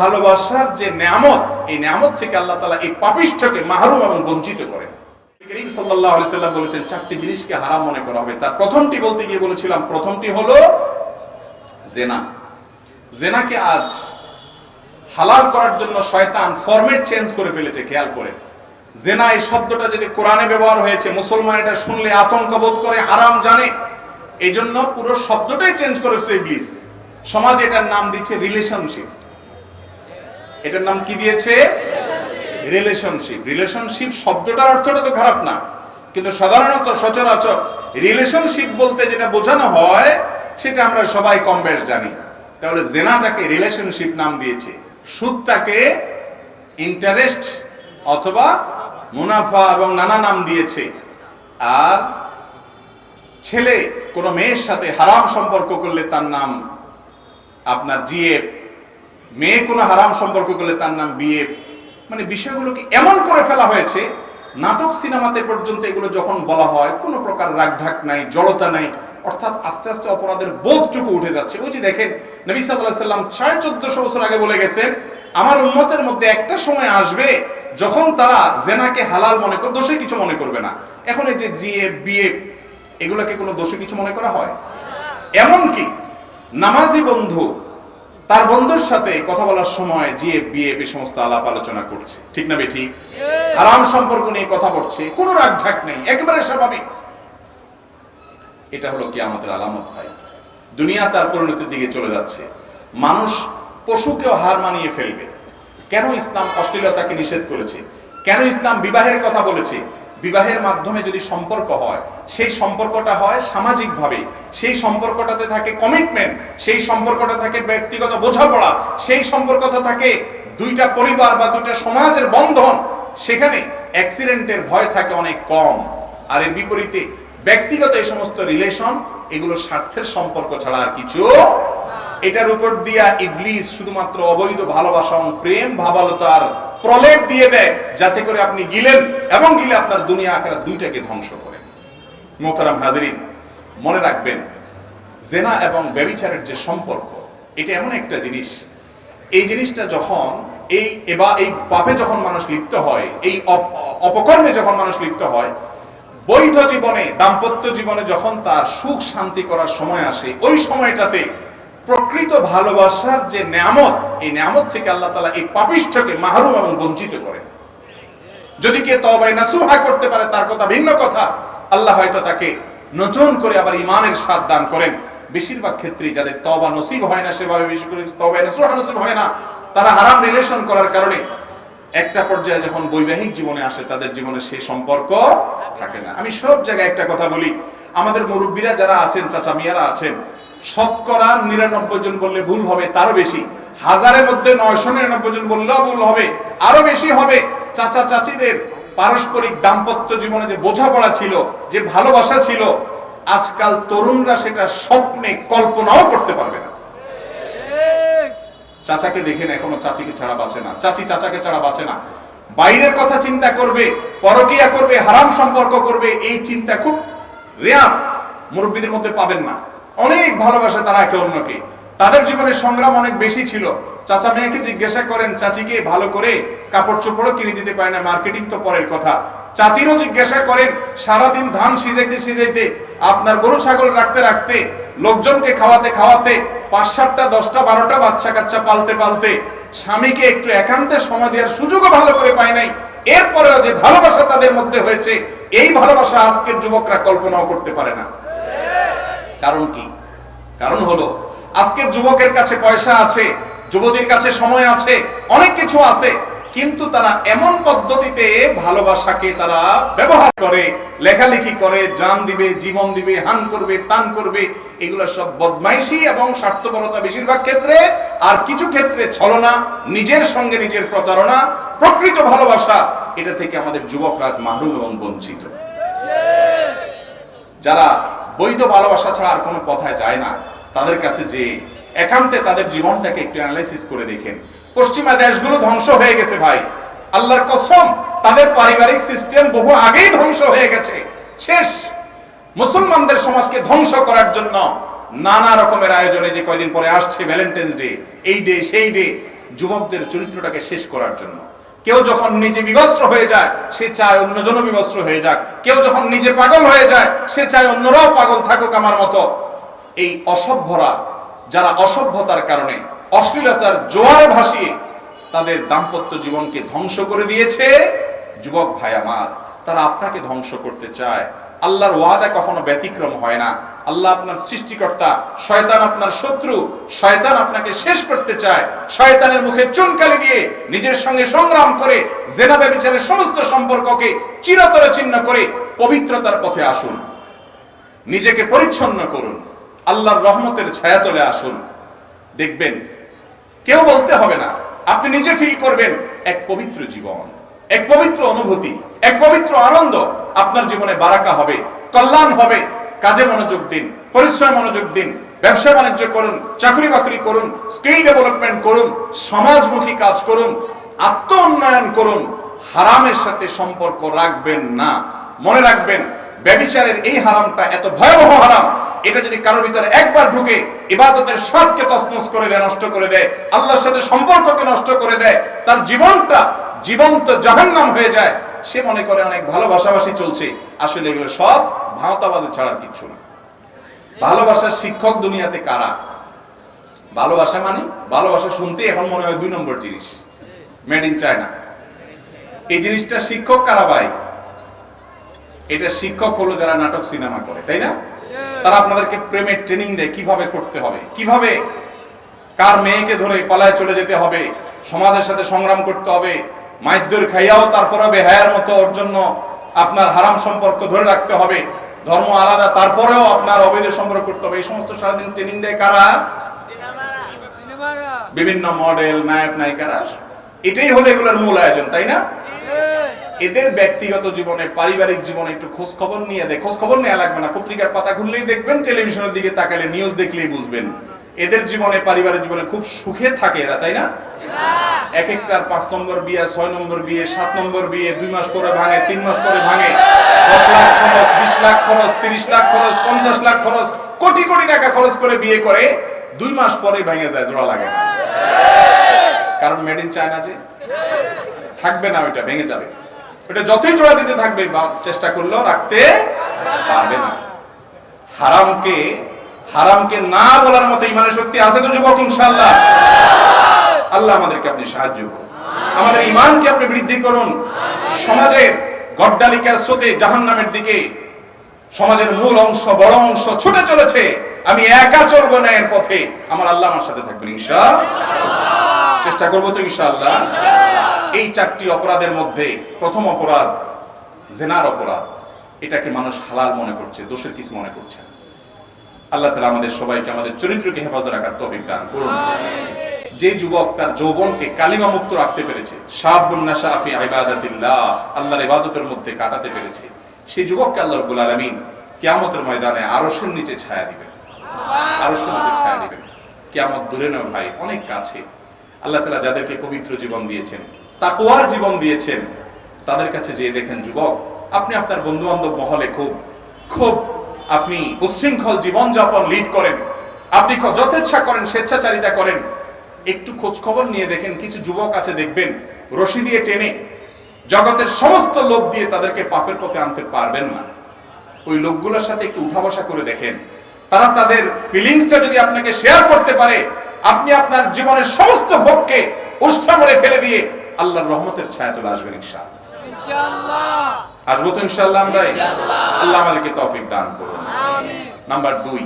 ভালোবাসার যে নিয়ামত, এই নিয়ামত থেকে আল্লাহ তালা এই পাপিষ্ঠকে মাহরুম এবং বঞ্চিত করেন। করিম সাল্লাহ সাল্লাম বলেছেন, চারটি জিনিসকে হারাম মনে করা হবে। তার প্রথমটি বলতে গিয়ে বলেছিলাম, প্রথমটি হলো জেনা। জেনাকে আজ হালাল করার জন্য শয়তান ফরম্যাট চেঞ্জ করে ফেলেছে, খেয়াল করে। জেনা এই শব্দটা যদি কোরআনে ব্যবহার হয়েছে, মুসলমান এটা শুনলে আতঙ্ক বোধ করে, হারাম জানে। এই জন্য পুরো শব্দটাই চেঞ্জ করেছে ইবলিস। সমাজ এটার নাম দিচ্ছে রিলেশনশিপ এটার নাম কি দিয়েছে? রিলেশনশিপ রিলেশনশিপ শব্দটার অর্থটা তো খারাপ না। কিন্তু সাধারণত সচরাচর রিলেশনশিপ বলতে যেটা বোঝানো হয়, সেটা আমরা সবাই কম বেশ জানি। তাহলে জেনাটাকে রিলেশনশিপ নাম দিয়েছে। সুদটাকে ইন্টারেস্ট অথবা মুনাফা এবং নানা নাম দিয়েছে। আর ছেলে কোনো মেয়ের সাথে হারাম সম্পর্ক করলে তার নাম আপনার জিএফ মেয়ে কোনো হারাম সম্পর্ক করলে তার নাম বিএফ মানে বিষয়গুলোকে এমন করে ফেলা হয়েছে? নাটক সিনেমাতে পর্যন্ত এগুলো যখন বলা হয়, কোনো প্রকার রাগঢাক নাই, জড়তা নাই, অর্থাৎ আস্তে আস্তে অপরাধের বোধটুকু উঠে যাচ্ছে। ওই যে দেখেন, নবী সাল্লাহ সাল্লাম সাড়ে চোদ্দশো বছর আগে বলে গেছেন, আমার উন্মতের মধ্যে একটা সময় আসবে যখন তারা জেনাকে হালাল মনে করে দোষে কিছু মনে করবে না। এখন এই যে জিএ বিএ এগুলোকে কোনো দোষে কিছু মনে করা হয়? এমন কি নামাজি বন্ধু তার বন্ধুর সাথে কথা বলার সময় জিএ বিএ এই সমস্ত আলাপ আলোচনা করছে। ঠিক না বেঠিক হারাম সম্পর্ক নিয়ে কথা বলছে কোনো রাগ ঢাক নেই একেবারে স্বাভাবিক। এটা হলো কি আমাদের আলামত ভাই। দুনিয়া তার পরিণতির দিকে চলে যাচ্ছে। মানুষ পশুকেও হার মানিয়ে ফেলবে। কেন ইসলাম অশ্লীলতাকে নিষেধ করেছে? কেন ইসলাম বিবাহের কথা বলেছে? বিবাহের মাধ্যমে যদি সম্পর্ক হয় সেই সম্পর্কটা হয় সামাজিকভাবে। সেই সম্পর্কটাতে থাকে কমিটমেন্ট সেই সম্পর্কটা থাকে ব্যক্তিগত বোঝাপড়া, সেই সম্পর্কটা থাকে দুইটা পরিবার বা দুইটা সমাজের বন্ধন। সেখানে অ্যাক্সিডেন্টের ভয় থাকে অনেক কম। আর এর বিপরীতে ব্যক্তিগত এই সমস্ত রিলেশন এগুলো স্বার্থের সম্পর্ক ছাড়া আর কিছু এটার উপর দিয়া ইবলিস শুধুমাত্র অবৈধ ভালোবাসা এবং প্রেম, ভাবালতার প্রলেপ দিয়ে দেয়, যাতে করে আপনি গিলেন এবং গিলে আপনার দুনিয়া আখেরা দুইটাকে ধ্বংস করেন। মোহতারাম হাজরিন, মনে রাখবেন, জেনা এবং ব্যবিচারের যে সম্পর্ক, এটা এমন একটা জিনিস। এই জিনিসটা যখন, এই এবার এই পাপে যখন মানুষ লিপ্ত হয়, এই অপকর্মে যখন মানুষ লিপ্ত হয়, বৈধ জীবনে, দাম্পত্য জীবনে যখন তার সুখ শান্তি করার সময় আসে, ওই সময়টাতে প্রকৃত ভালোবাসার যে নিয়ামত, এই নিয়ামত থেকে আল্লাহ তালা এই পাপিষ্ঠকে মাহরুম এবং বঞ্চিত করেন। যদি কে তবাই নাসুহা করতে পারে, তার কথা ভিন্ন কথা। আল্লাহ হয়তো তাকে নতুন করে আবার ইমানের স্বাদ দান করেন। বেশিরভাগ ক্ষেত্রে যাদের তবা নসিব হয় না, সেভাবে বেশি করে নাসুহা নসিব হয় না। তারা হারাম রিলেশন করার কারণে একটা পর্যায়ে যখন বৈবাহিক জীবনে আসে, তাদের জীবনে সেই সম্পর্ক থাকে না। আমি সব জায়গায় একটা কথা বলি, আমাদের মুরব্বীরা যারা আছেন, চাচা মিয়ারা আছেন, শতকরা নিরানব্বই জন বললে ভুল হবে, তারও বেশি। হাজারের মধ্যে নয়শো নিরানব্বই জন বললেও ভুল হবে আরও বেশি হবে। চাচা চাচিদের পারস্পরিক দাম্পত্য জীবনে যে বোঝাপড়া ছিল, যে ভালোবাসা ছিল, আজকাল তরুণরা সেটা স্বপ্নে কল্পনাও করতে পারবে না। চাচাকে দেখেন এখনও চাচিকে ছাড়া বাঁচে না। চাচি চাচাকে ছাড়া বাঁচে না। বাইরের কথা চিন্তা করবে, পরকিয়া করবে, হারাম সম্পর্ক করবে, এই চিন্তা খুব রেয়ার মুরব্বীদের মধ্যে পাবেন না। অনেক ভালোবাসে তারা একে অন্যকে। তাদের জীবনের সংগ্রাম অনেক বেশি ছিল। চাচা মেয়েকে জিজ্ঞাসা করেন, চাচিকে ভালো করে কাপড় চোপড়ও কিনে দিতে পারে না, মার্কেটিং তো পরের কথা। চাচিরও জিজ্ঞাসা করেন, সারাদিন ধান সিজাইতে সিজাইতে আপনার গরু ছাগল রাখতে রাখতে, লোকজনকে খাওয়াতে খাওয়াতে পাঁচ সাতটা দশটা, বারোটা বাচ্চা কাচ্চা পালতে পালতে, স্বামীকে একটু একান্তে সময় দেওয়ার সুযোগও ভালো করে পায় নাই। এরপরেও যে ভালোবাসা তাদের মধ্যে হয়েছে, এই ভালোবাসা আজকের যুবকরা কল্পনাও করতে পারে না। কারণ কি? কারণ হলো আজকের যুবকের কাছে পয়সা আছে, যুবতীর কাছে সময় আছে, অনেক কিছু আছে, কিন্তু তারা এমন পদ্ধতিতে ভালোবাসাকে তারা ব্যবহার করে, লেখালেখি করে, জান দিবে, জীবন দিবে, হান করবে, তান করবে, এগুলো সব বদমাইশি এবং স্বার্থপরতা বেশিরভাগ ক্ষেত্রে, আর কিছু ক্ষেত্রে ছলনা, নিজের সঙ্গে নিজের প্রতারণা, প্রকৃত ভালোবাসা, এটা থেকে আমাদের যুবকরা মাহরুম এবং বঞ্চিত। যারা বৈধ ভালোবাসা ছাড়া আর কোনো কথায় যায় না। তাদের কাছে যে একান্তে তাদের জীবনটাকে একটু অ্যানালাইসিস করে দেখেন। পশ্চিমা দেশগুলো ধ্বংস হয়ে গেছে ভাই। আল্লাহর কসম, তাদের পারিবারিক সিস্টেম বহু আগেই ধ্বংস হয়ে গেছে। শেষ। মুসলমানদের সমাজকে ধ্বংস করার জন্য নানা রকমের আয়োজনে যে কয়দিন পরে আসছে ভ্যালেন্টাইন্স ডে এই ডে সেই ডে যুবকদের চরিত্রটাকে শেষ করার জন্য। কেউ যখন নিজে বিবস্ত্র হয়ে যায়, সে চায় অন্যজনও বিবস্ত্র হয়ে যাক। কেউ যখন নিজে পাগল হয়ে যায়, সে চায় অন্যরাও পাগল থাকুক আমার মতো। এই অসভ্যরা, যারা অসভ্যতার কারণে, অশ্লীলতার জোয়ারে ভাসিয়ে তাদের দাম্পত্য জীবনকে ধ্বংস করে দিয়েছে। যুবক ভাই আমার, তারা আপনাকে ধ্বংস করতে চায়। আল্লাহর ওয়াদা কখনো ব্যতিক্রম হয় না। আল্লাহ আপনার সৃষ্টিকর্তা, শয়তান আপনার শত্রু, শয়তান আপনাকে শেষ করতে চায়। শয়তানের মুখে চুনকালি দিয়ে নিজের সঙ্গে সংগ্রাম করে, জেনা ব্যবিচারের সমস্ত সম্পর্ককে চিরতরে চিহ্ন করে পবিত্রতার পথে আসুন। নিজেকে পরিচ্ছন্ন করুন। আল্লাহর রহমতের ছায়া তলে আসুন। দেখবেন, কেউ বলতে হবে না, আপনি নিজে ফিল করবেন, এক পবিত্র জীবন, এক পবিত্র অনুভূতি, এক পবিত্র আনন্দ আপনার জীবনে বারাকা হবে, কল্যাণ হবে। কাজে মনোযোগ দিন, পরিশ্রমে মনোযোগ দিন, ব্যবসা বাণিজ্য করুন, চাকরি বাকরি করুন স্কিল ডেভেলপমেন্ট করুন, সমাজমুখী কাজ করুন আত্ম উন্নয়ন করুন, হারামের সাথে সম্পর্ক রাখবেন না। মনে রাখবেন ব্যবিচারের এই হারামটা এত ভয়াবহ হারাম, এটা যদি কারোর ভিতরে একবার ঢুকে ইবাদতের স্বাদকে তসমস করে দেয়, নষ্ট করে দেয়, আল্লাহর সাথে সম্পর্ককে নষ্ট করে দেয়, তার জীবনটা জীবন্ত জাহান্নাম হয়ে যায়, সে মনে করে অনেক ভালোবাসাবাসি চলছে। আসলে এগুলো সব ভাঁওতাবাদে ছাড়ার কিচ্ছু না। ভালোবাসার শিক্ষক দুনিয়াতে কারা? ভালোবাসা মানে? ভালোবাসা শুনতে এখন মনে হয় দুই নম্বর জিনিস। মেড ইন চায়না এই জিনিসটা শিক্ষক কারা ভাই? এটা শিক্ষক হলো যারা নাটক সিনেমা করে তাই না? তারা আপনাদেরকে প্রেমের ট্রেনিং দেয় কীভাবে করতে হবে? কীভাবে? কার মেয়েকে ধরে পালায় চলে যেতে হবে? সমাজের সাথে সংগ্রাম করতে হবে? মাইদ্যর খাইয়াও তারপরে বেহায়ার মতো ওর জন্য আপনার হারাম সম্পর্ক ধরে রাখতে হবে। ধর্ম আলাদা তারপরেও আপনার অবৈধ সম্পর্ক করতে হবে। এই সমস্ত সারাদিন ট্রেনিং দেয় কারা? বিভিন্ন মডেল নায়ক নায়িকারা। এটাই হলো এগুলোর মূল আয়োজন তাই না? এদের ব্যক্তিগত জীবনে পারিবারিক জীবনে একটু খোঁজ খবর নিয়ে দেয় খোঁজ খবর নেওয়া লাগবে না। পত্রিকার পাতা খুললেই দেখবেন, টেলিভিশনের দিকে তাকালে নিউজ দেখলেই বুঝবেন। এদের জীবনে, পারিবারিক জীবনে খুব সুখে থাকে এরা, তাই না? এক একটার পাঁচ নম্বর বিয়ে, ছয় নম্বর বিয়ে, সাত নম্বর বিয়ে, দুই মাস পরে ভাঙে, তিন মাস পরে ভাঙে। দশ লাখ খরচ, বিশ লাখ খরচ, তিরিশ লাখ খরচ, পঞ্চাশ লাখ খরচ, কোটি কোটি টাকা খরচ করে বিয়ে করে, দুই মাস পরে ভেঙে যায়, জোড়া লাগে কারণ মেড ইন চায়না যে। থাকবে না ওইটা, ভেঙে যাবে। ওটা যতই জোড়া দিতে থাকবে, বা চেষ্টা করলেও রাখতে পারবে না। হারামকে হারামকে না বলার মতো ইমানের শক্তি আছে তো যুবক ইনশাল্লাহ আল্লাহ আমাদেরকে আপনি সাহায্য করুন। আমাদের ইমানকে আপনি বৃদ্ধি করুন। সমাজের গড্ডালিকার স্রোতে জাহান্নামের দিকে, সমাজের মূল অংশ, বড় অংশ ছুটে চলেছে। আমি একা চলবো না এর পথে। আমার আল্লাহ আমার সাথে থাকবেন ইনশা চেষ্টা করব তো, ইনশাআল্লাহ। এই চারটি অপরাধের মধ্যে প্রথম অপরাধ জেনার অপরাধ। এটাকে মানুষ হালাল মনে করছে দোষের কিছু মনে করছে আল্লাহ তালা আমাদের সবাইকে আমাদের চরিত্রকে হেফাজত রাখার তৌফিক দান করুন। যে যুবক তার যৌবনকে কালিমা মুক্ত রাখতে পেরেছে শাহাবুন্না আল্লাহর ইবাদতের মধ্যে কাটাতে পেরেছে সেই যুবককে আল্লাহ রাব্বুল আলামিন কিয়ামতের ময়দানে আরশের নিচে ছায়া দিবেন। আরশের নিচে ছায়া দিবেন। কেয়ামত দূরে নয় ভাই অনেক কাছে। আল্লাহ তাআলা যাদেরকে পবিত্র জীবন দিয়েছেন তাকওয়ার জীবন দিয়েছেন, তাদের কাছে যেয়ে দেখেন যুবক, আপনি আপনার বন্ধু বান্ধব মহলে খুব খুব আপনি উচ্ছৃঙ্খল জীবন যাপন লিড করেন, আপনি যথেচ্ছা করেন, স্বেচ্ছাচারিতা করেন। একটু খোঁজ খবর নিয়ে দেখেন, কিছু যুবক আছে দেখবেন, রশি দিয়ে টেনে, জগতের সমস্ত লোক দিয়ে তাদেরকে পাপের পথে আনতে পারবেন না। ওই লোকগুলোর সাথে একটু উঠা বসা করে দেখেন। তারা তাদের ফিলিংসটা যদি আপনাকে শেয়ার করতে পারে, আপনি আপনার জীবনের সমস্ত ভোগকে উষ্ঠা মরে ফেলে দিয়ে আল্লাহর রহমতের ছায়া চলে আসবেন ইনশাআল্লাহ। আসব তো ইনশাআল্লাহ আমরা আল্লাহ আমাদেরকে তৌফিক দান করুন। নাম্বার দুই